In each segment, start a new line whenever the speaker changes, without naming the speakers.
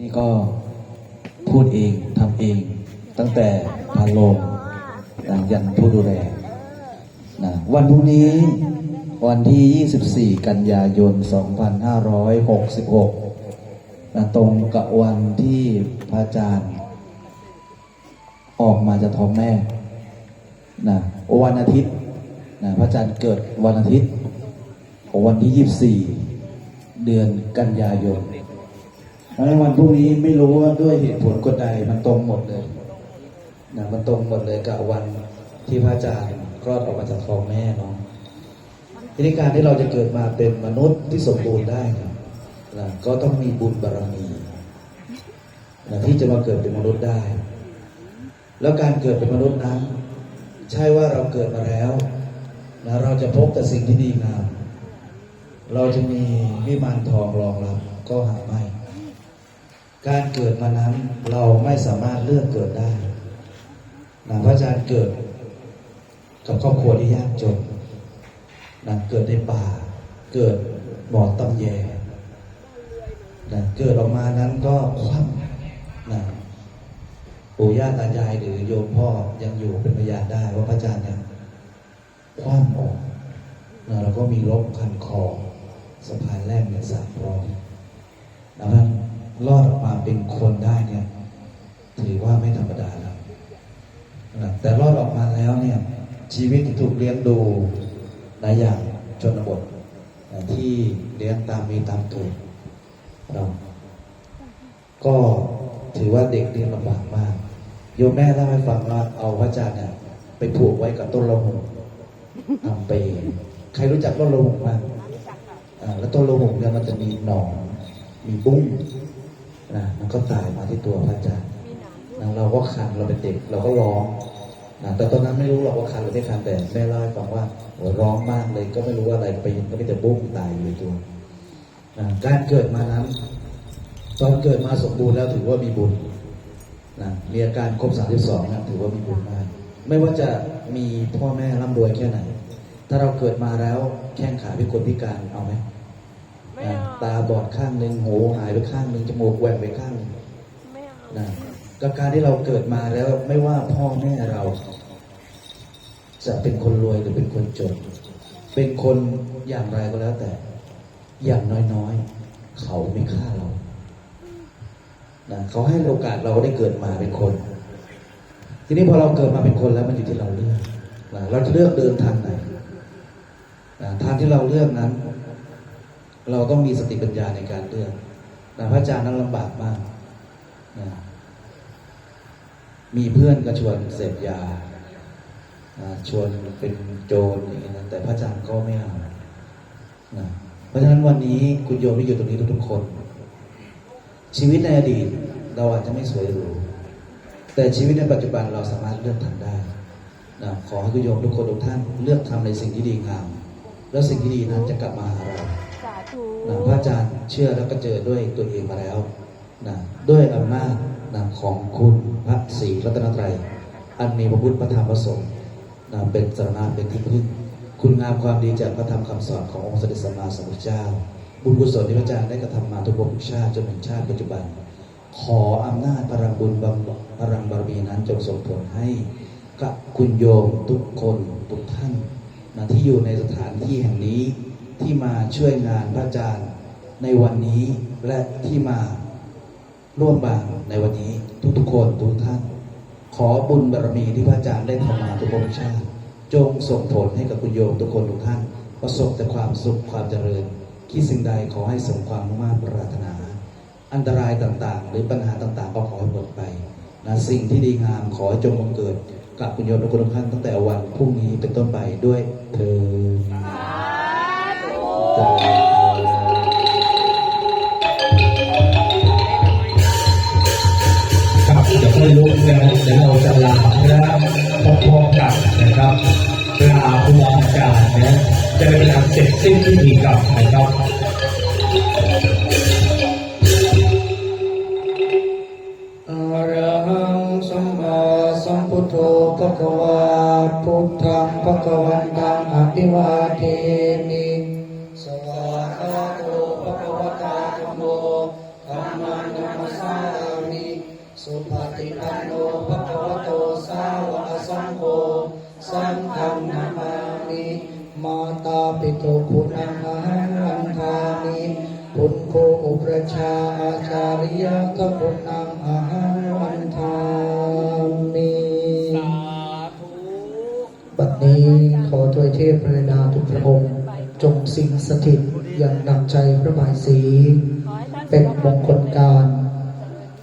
นี่ก็พูดเองทำเอง ตั้งแต่พาโลงนะยันผู้ดูแลนะวันพรุ่งนี้วันที่ 24 กันยายน 2566นะตรงกับวันที่พระอาจารย์ ออกมาจากท้องแม่นะวันอาทิตย์นะพระอาจารย์เกิดวันอาทิตย์ วันที่ 24 เดือนกันยายน เพราะฉะนั้นวันพรุ่งนี้ไม่รู้ว่าด้วยเหตุผลกฎใดมันตรงหมดเลยนะมันตรงหมดเลยกับวันที่พระอาจารย์คลอดออกมาจากท้องแม่เนาะทีนี้การที่เราจะเกิดมาเป็นมนุษย์ที่สมบูรณ์ได้นะนะก็ต้องมีบุญบารมีนะที่จะมาเกิดเป็นมนุษย์ได้ แล้วการเกิดเป็นมนุษย์นั้น ใช่ว่าเราเกิดมาแล้วนะเราจะพบแต่สิ่งที่ดีงาม เราจะมีวิมานทองรองรับก็หาไม่ การเกิดมานั้นเราไม่สามารถเลือกเกิดได้นะพระอาจารย์เกิดกับครอบครัวที่ยากจนนะเกิดในป่า เกิดบ่อตำแยนะเกิดออกมานั้นก็คว่ำนะปู่ย่าตายายหรือโยมพ่อยังอยู่เป็นพยานได้ว่าพระอาจารย์เนี่ยคว่ำออกนะแล้วก็มีรบคันคอสะพานแรกเนี่ยสามร้อยนะครับ รอดออกมาเป็นคนได้เนี่ย ถือว่าไม่ธรรมดาแล้วนะแต่รอดออกมาแล้วเนี่ย ชีวิตที่ถูกเลี้ยงดูหลายอย่างชนบทที่เลี้ยงตามมีตามเกิดเราก็ถือว่าเด็กเรียนลำบากมาก โยมแม่เล่าให้ฟังว่าเอาพระอาจารย์เนี่ยไปผูกไว้กับต้นละมุงทำไปใครรู้จักต้นละมุงบ้างแล้วต้นละมุงเนี่ยมันจะมีหนอนมีบุ้ง นะมันก็ตายมาที่ตัวพระอาจารย์นะเราก็คันเราเป็นเด็กเราก็ร้องนะแต่ตอนนั้นไม่รู้หรอกว่าคันหรือไม่คันแต่แม่เล่าให้ฟังว่าโอ้ยร้องมากเลยก็ไม่รู้ว่าอะไรไปก็มีแต่บุ้งตายอยู่ในตัวนะการเกิดมานั้นตอนเกิดมาสมบูรณ์แล้วถือว่ามีบุญนะมีอาการครบ32นะถือว่ามีบุญมากไม่ว่าจะมีพ่อแม่ร่ำรวยแค่ไหน ถ้าเราเกิดมาแล้วแข้งขาเป็นคนพิการเอาไหม
ไม่
อะ
เอา
ตาบอดข้างหนึ่งหูหายไปข้างหนึ่งจมูกแหว่งไปข้างหนึ่ง
ไม่เอา
นะก็การที่เราเกิดมาแล้วไม่ว่าพ่อแม่เรา จะเป็นคนรวยหรือเป็นคนจน เป็นคนอย่างไรก็แล้วแต่ อย่างน้อยๆ เขาไม่ฆ่าเรานะเขาให้โอกาสเราได้เกิดมาเป็นคน ทีนี้พอเราเกิดมาเป็นคนแล้วมันอยู่ที่เราเลือกนะเราจะเลือกเดินทางไหนนะทางที่เราเลือกนั้น เราต้องมีสติปัญญาในการเลือกนะพระอาจารย์นั้นลำบากมากนะมีเพื่อนก็ชวนเสพยาชวนเป็นโจรอย่างนี้นะแต่พระอาจารย์ก็ไม่เอานะเพราะฉะนั้นวันนี้คุณโยมที่อยู่ตรงนี้ทุกคน ชีวิตในอดีตเราอาจจะไม่สวยหรูแต่ชีวิตในปัจจุบันเราสามารถเลือกทำได้นะขอให้คุณโยมทุกคนทุกท่านเลือกทำในสิ่งที่ดีงาม แล้วสิ่งที่ดีนั้นจะกลับมาหาเรา นะพระอาจารย์เชื่อแล้วก็เจอด้วยตัวเองมาแล้วนะด้วยอำนาจนะของคุณพระศรีรัตนตรัย อันมีพระพุทธพระธรรมพระสงฆ์นะเป็นสารณะเป็นที่พึ่งคุณงามความดีจากพระธรรมคำสอนขององค์สมเด็จสัมมาสัมพุทธเจ้า บุญกุศลที่พระอาจารย์ได้กระทำมาทุกภพทุกชาติจนถึงชาติปัจจุบัน ขออำนาจพลังบุญบำพลังบารมีนั้นจงส่งผลให้กับคุณโยมทุกคนทุกท่านนะที่อยู่ในสถานที่แห่งนี้ ที่มาช่วยงานพระอาจารย์ในวันนี้และที่มาร่วมบานในวันนี้ทุกๆคนทุกท่าน ขอบุญบารมีที่พระอาจารย์ได้ทำมาทุกภพทุกชาติ จงส่งผลให้กับคุณโยมทุกคนทุกท่าน ประสบแต่ความสุขความเจริญ คิดสิ่งใดขอให้สมความมุ่งมั่นปรารถนา อันตรายต่างๆ หรือปัญหาต่างๆ ก็ขอให้หมดไปนะสิ่งที่ดีงามขอให้จงบังเกิดกับคุณโยมทุกคนทุกท่านตั้งแต่วันพรุ่งนี้เป็นต้นไปด้วยเธอ
ครับเดี๋ยวไม่ลุกนะเดี๋ยวเราจะลานะครับพร้อมๆกันนะครับลาครูบาอาจารย์นะจะเป็นการเสร็จสิ้นพิธีกรรมนะครับ
อระหังสัมมาสัมพุทโธภะคะวาพุทธังภะคะวันตังอภิวาเทมิ สุปฏิปันโนภะคะวะโตสาวกสังโฆสังฆังนามามิมาตาปิตุคุณังอาหังวันทามิคุณโคอุปรชาอาจาริยะทคุณังอาหังวันทามิบัดนี้ขอถวยเทพพระดาทุกพระองค์ จงสิงสถิตอย่างหนักใจพระบายสี เป็นมงคลการ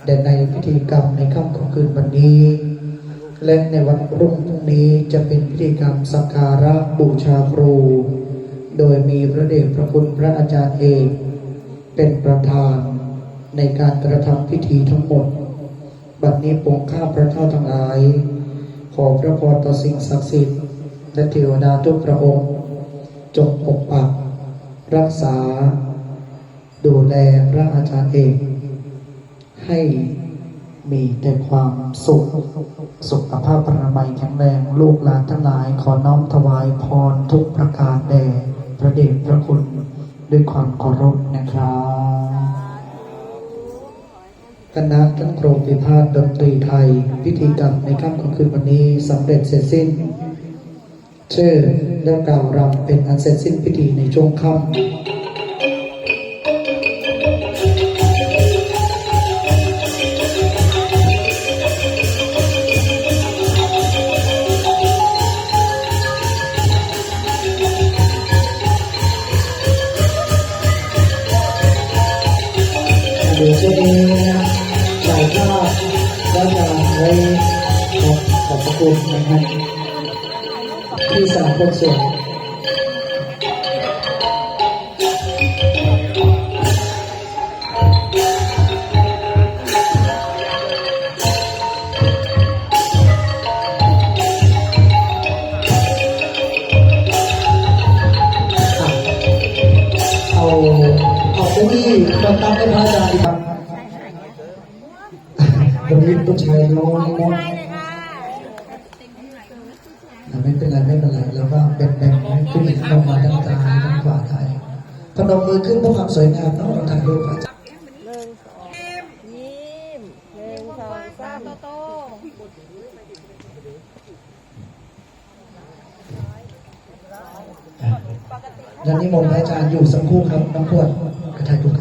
แด่ในพิธีกรรมในค่ำของคืนวันนี้ และในวันรุ่งพรุ่งนี้จะเป็นพิธีกรรมสักการะบูชาครู โดยมีพระเดชพระคุณพระอาจารย์เอกเป็นประธานในการกระทำพิธีทั้งหมด บัดนี้ปวงข้าพระเจ้าทั้งหลาย ขอพระพรต่อสิ่งศักดิ์สิทธิ์และเทวดาทุกพระองค์ จงปกปักรักษา ดูแลพระอาจารย์เอก ให้มีแต่ความสุข สุขภาพพนามัยแข็งแรง ลูกหลานทั้งหลาย ขอน้อมถวายพรทุกประการแด่พระเดชพระคุณด้วยความเคารพนะครับคณะทั้งโครงพิพาทดนตรีไทย พิธีกรรมในค่ำคืนวันนี้สำเร็จเสร็จสิ้น เชิญและกล่าวรำเป็นอันเสร็จสิ้นพิธีในช่วงค่ำ บพระคุณนะครับที่สามคนสวยเอาเอาเก้าอี้มาตั้งให้พระอาจารย์ดีครับวันนี้ผู้ชายน้อยนะอะ ไม่เป็นไรไม่เป็นไรแล้วก็แบ่งๆให้ผู้หญิงเข้ามาด้านซ้ายด้านขวาไทยพนมมือขึ้นเพื่อความสวยงามต้องเราถ่ายรูปพระอาจารย์
หนึ่งสองยิ้มหนึ่งสองสามโตโต
และนิมนต์พระอาจารย์อยู่สักครู่ครับน้องพวดกระถ่ายรูปครับ